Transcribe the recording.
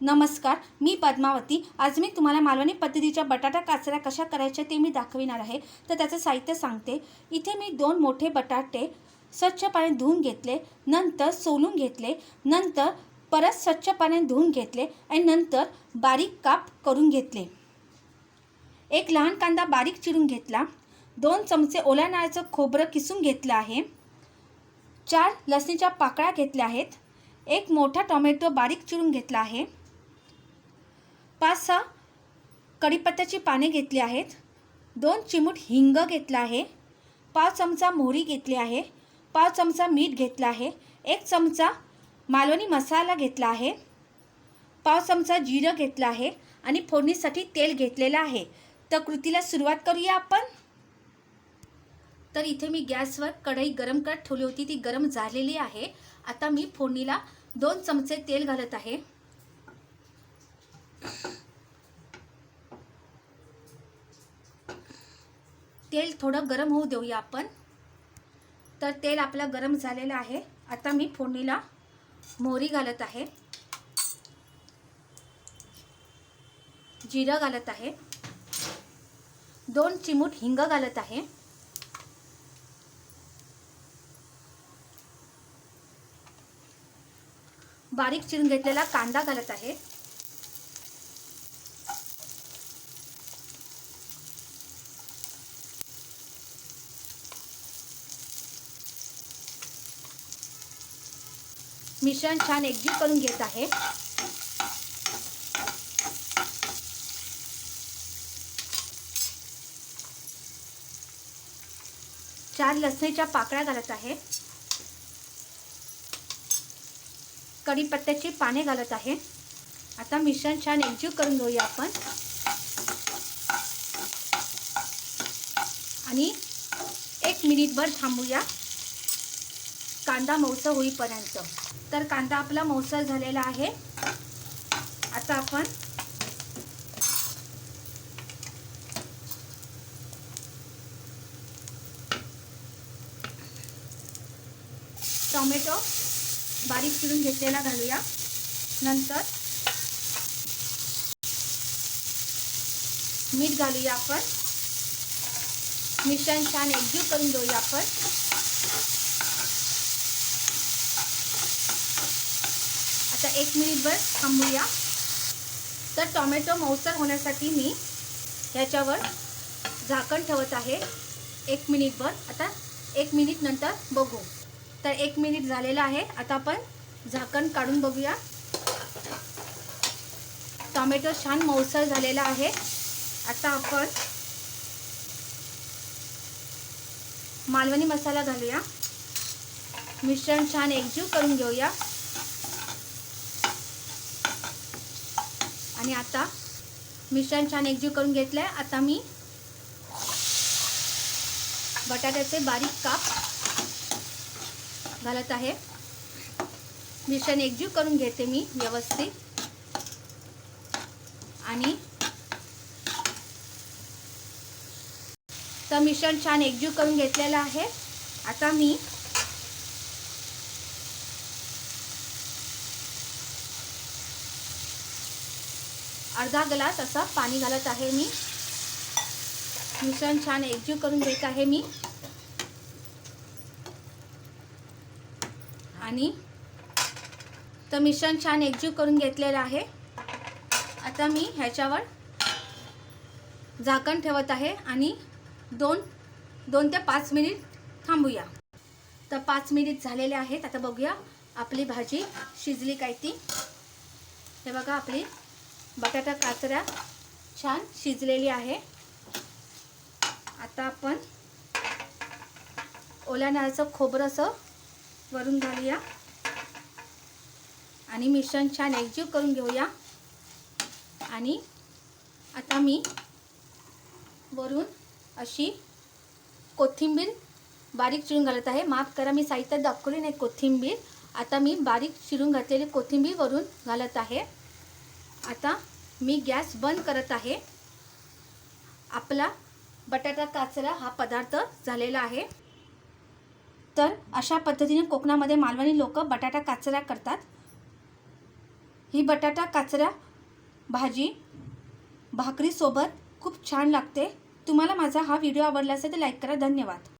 नमस्कार मी पद्मावती. आज मी तुम्हाला मालवणी पद्धतीच्या बटाटा काचऱ्या कशा करायच्या ते मी दाखविणार आहे. तर त्याचं साहित्य सांगते. इथे मी दोन मोठे बटाटे स्वच्छ पाण्यात धुवून घेतले नंतर सोलून घेतले नंतर परत स्वच्छ पाण्यात धुवून घेतले आणि नंतर बारीक काप करून घेतले. एक लहान कांदा बारीक चिरून घेतला. दोन चमचे ओल्या नाळ्याचं खोबरं किसून घेतलं आहे. चार लसणीच्या पाकळ्या घेतल्या आहेत. एक मोठा टोमॅटो बारीक चिरून घेतला आहे. पाच सहा कढीपत्त्याची पाने घेतली आहेत. दोन चिमूट हिंग घेतला आहे. पाव चमचा मोहरी घेतली आहे. पाव चमचा मीठ घेतला आहे. एक चमचा मालवणी मसाला घेतला आहे. पाव चमचा जिरं घेतलं आहे आणि फोडणीसाठी तेल घेतलेलं आहे. तर कृतीला सुरुवात करूया आपण. तर इथे मी गॅसवर कढई गरम करत ठेवली होती. ती गरम झालेली आहे. आता मी फोडणीला दोन चमचे तेल घालत आहे. तेल थोडं गरम होऊ देऊया आपण. तर तेल आपलं गरम झालेलं आहे. आता मी फोडणीला मोहरी घालत आहे. जिरं घालत आहे. दोन चिमूट हिंग घालत आहे. बारीक चिरून घेतलेला कांदा घालत आहे. मिश्रण छान एकजीव करून घेत आहे. चार लसणीच्या पाकळ्या घालत आहे. कढीपत्त्याची पाने घालत आहे. आता मिश्रण छान एकजीव करून घेऊया आपण. आणि एक मिनिटभर थांबूया. कांदा मौसर होईपर्यंत. तर कांदा आपला मौसर झालेला आहे. आता आपण टोमॅटो बारीक चिरून घेतलेला घालूया. नंतर मीठ घालूया आपण. मिश्रण छान एकजीव करून घेऊया आपण. आता एक मिनिटभर थांबूया. तर टोमॅटो मौसर होण्यासाठी मी ह्याच्यावर झाकण ठेवत आहे. एक मिनिटभर आता एक मिनिट नंतर बघू. तर एक मिनिट झालेलं आहे. आता आपण झाकण काढून बघूया. टोमॅटो छान मौसर झालेला आहे. आता आपण मालवणी मसाला घालूया. मिश्रण छान एकजीव करून घेऊया. आणि आता मिश्रण छान एकजीव करून घेतलं आहे आता मी बटाट्याचे बारीक काप घालत आहे. मिश्रण एकजीव करून घेते मी व्यवस्थित. आणि तर मिश्रण छान एकजीव करून घेतलेलं आहे. आता मी अर्धा ग्लास असा पाणी घालत आहे मी. मिश्रण छान एकजीव करून घेत आहे मी. आणि तर मिश्रण छान एकजीव करून घेतलेलं आहे. आता मी ह्याच्यावर झाकण ठेवत आहे आणि दोन दोन ते पाच मिनिट थांबूया. तर पाच मिनिट झालेले आहेत. आता बघूया आपली भाजी शिजली काय ती. हे बघा आपली बटाटा काचऱ्या छान शिजलेली आहे. आता आपण ओल्या नारळाचं खोबरं असं वरून घालूया. आणि मिश्रण छान एकजीव करून घेऊया. आणि आता मी वरून अशी कोथिंबीर बारीक चिरून घालत आहे. माफ करा मी साहित्य दाखवली नाही कोथिंबीर. आता मी बारीक चिरून घातलेली कोथिंबीर वरून घालत आहे. आता मी गॅस बंद करत आहे. आपला बटाटा काचरा हा पदार्थ झालेला आहे. तर अशा पद्धतीने कोकणामध्ये मालवणी लोक बटाटा काचऱ्या करतात. ही बटाटा काचऱ्या भाजी भाकरीसोबत खूप छान लागते. तुम्हाला माझा हा व्हिडिओ आवडला असेल तर लाईक करा. धन्यवाद.